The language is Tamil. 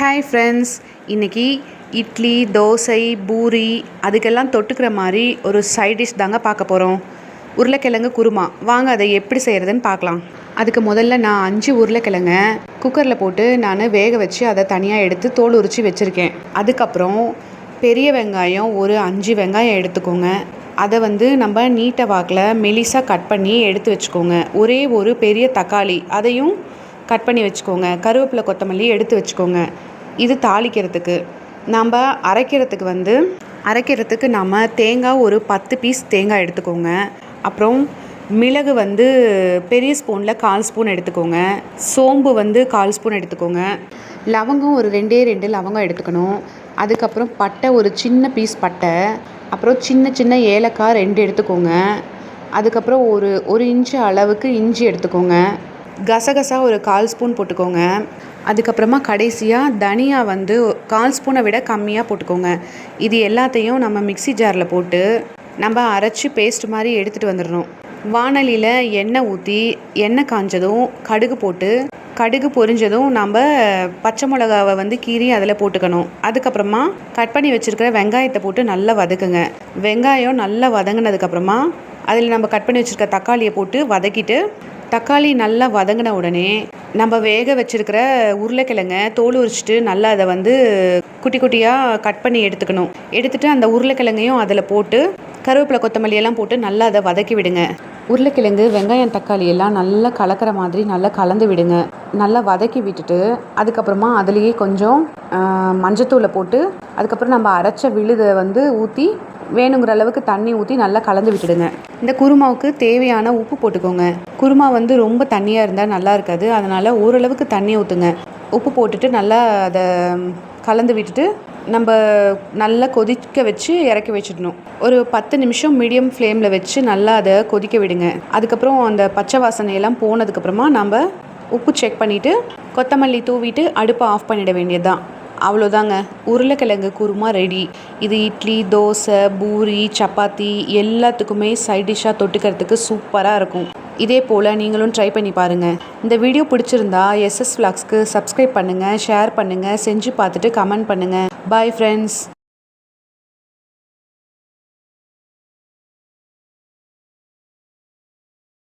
ஹாய் ஃப்ரெண்ட்ஸ் இன்றைக்கி இட்லி தோசை பூரி அதுக்கெல்லாம் தொட்டுக்கிற மாதிரி ஒரு சைட் டிஷ் தாங்க பார்க்க போகிறோம் உருளைக்கிழங்கு குருமா. வாங்க அதை எப்படி செய்கிறதுன்னு பார்க்கலாம். அதுக்கு முதல்ல நான் அஞ்சு உருளைக்கிழங்க குக்கரில் போட்டு நான் வேக வச்சு அதை தனியாக எடுத்து தோல் உரித்து வச்சுருக்கேன். அதுக்கப்புறம் பெரிய வெங்காயம் ஒரு அஞ்சு வெங்காயம் எடுத்துக்கோங்க. அதை வந்து நம்ம நீட்டை வாக்கில் மெலிசாக கட் பண்ணி எடுத்து வச்சுக்கோங்க. ஒரே ஒரு பெரிய தக்காளி. அதையும் கட் பண்ணி வச்சுக்கோங்க. கருவேப்பிலை கொத்தமல்லி எடுத்து வச்சுக்கோங்க. இது தாளிக்கிறதுக்கு. நம்ம அரைக்கிறதுக்கு வந்து அரைக்கிறதுக்கு நம்ம தேங்காய் ஒரு பத்து பீஸ் தேங்காய் எடுத்துக்கோங்க. அப்புறம் மிளகு வந்து பெரிய ஸ்பூனில் கால் ஸ்பூன் எடுத்துக்கோங்க. சோம்பு வந்து கால் ஸ்பூன் எடுத்துக்கோங்க. லவங்கம் ஒரு ரெண்டே ரெண்டு லவங்கம் எடுத்துக்கணும். அதுக்கப்புறம் பட்டை ஒரு சின்ன பீஸ் பட்டை. அப்புறம் சின்ன சின்ன ஏலக்காய் ரெண்டு எடுத்துக்கோங்க. அதுக்கப்புறம் ஒரு ஒரு இன்ச்சு அளவுக்கு இஞ்சி எடுத்துக்கோங்க. கசகசா ஒரு கால் ஸ்பூன் போட்டுக்கோங்க. அதுக்கப்புறமா கடைசியாக தனியா வந்து கால் ஸ்பூனை விட கம்மியாக போட்டுக்கோங்க. இது எல்லாத்தையும் நம்ம மிக்ஸி ஜாரில் போட்டு நம்ம அரைச்சி பேஸ்ட் மாதிரி எடுத்துகிட்டு வந்துடணும். வானலியில் எண்ணெய் ஊற்றி எண்ணெய் காஞ்சதும் கடுகு போட்டு கடுகு பொரிஞ்சதும் நம்ம பச்சை மிளகாவை வந்து கீறி அதில் போட்டுக்கணும். அதுக்கப்புறமா கட் பண்ணி வச்சுருக்கிற வெங்காயத்தை போட்டு நல்லா வதக்குங்க. வெங்காயம் நல்லா வதங்கினதுக்கப்புறமா அதில் நம்ம கட் பண்ணி வச்சுருக்க தக்காளியை போட்டு வதக்கிட்டு தக்காளி நல்லா வதங்கின உடனே நம்ம வேக வச்சுருக்கிற உருளைக்கிழங்க தோல் உரிச்சிட்டு நல்லா அதை வந்து குட்டி குட்டியாக கட் பண்ணி எடுத்துக்கணும். எடுத்துட்டு அந்த உருளைக்கிழங்கையும் அதில் போட்டு கருவேப்பிலை கொத்தமல்லி எல்லாம் போட்டு நல்லா அதை வதக்கி விடுங்க. உருளைக்கிழங்கு வெங்காயம் தக்காளி எல்லாம் நல்லா கலக்கிற மாதிரி நல்லா கலந்து விடுங்க. நல்லா வதக்கி விட்டுட்டு அதுக்கப்புறமா அதுலேயே கொஞ்சம் மஞ்சத்தூளை போட்டு அதுக்கப்புறம் நம்ம அரைச்ச விழுதை வந்து ஊற்றி வேணுங்கிற அளவுக்கு தண்ணி ஊற்றி நல்லா கலந்து விட்டுடுங்க. இந்த குருமாவுக்கு தேவையான உப்பு போட்டுக்கோங்க. குருமா வந்து ரொம்ப தண்ணியாக இருந்தால் நல்லா இருக்காது. அதனால் ஓரளவுக்கு தண்ணி ஊற்றுங்க உப்பு போட்டுட்டு நல்லா அதை கலந்து விட்டுட்டு நம்ம நல்லா கொதிக்க வச்சு இறக்கி வச்சிடணும். ஒரு பத்து நிமிஷம் மீடியம் ஃப்ளேமில் வச்சு நல்லா அதை கொதிக்க விடுங்க. அதுக்கப்புறம் அந்த பச்சை வாசனையெல்லாம் போனதுக்கப்புறமா நம்ம உப்பு செக் பண்ணிவிட்டு கொத்தமல்லி தூவிட்டு அடுப்பை ஆஃப் பண்ணிட வேண்டியது அவ்வளோதாங்க. உருளைக்கிழங்கு குருமா ரெடி இது இட்லி தோசை பூரி சப்பாத்தி எல்லாத்துக்குமே சைட் டிஷ்ஷாக தொட்டுக்கிறதுக்கு சூப்பராக இருக்கும். இதே போல் நீங்களும் ட்ரை பண்ணி பாருங்கள் இந்த வீடியோ பிடிச்சிருந்தா எஸ்எஸ் ஃப்ளாக்ஸ்க்கு சப்ஸ்கிரைப் பண்ணுங்கள் ஷேர் பண்ணுங்கள் செஞ்சு பார்த்துட்டு கமெண்ட் பண்ணுங்கள் பாய் ஃப்ரெண்ட்ஸ்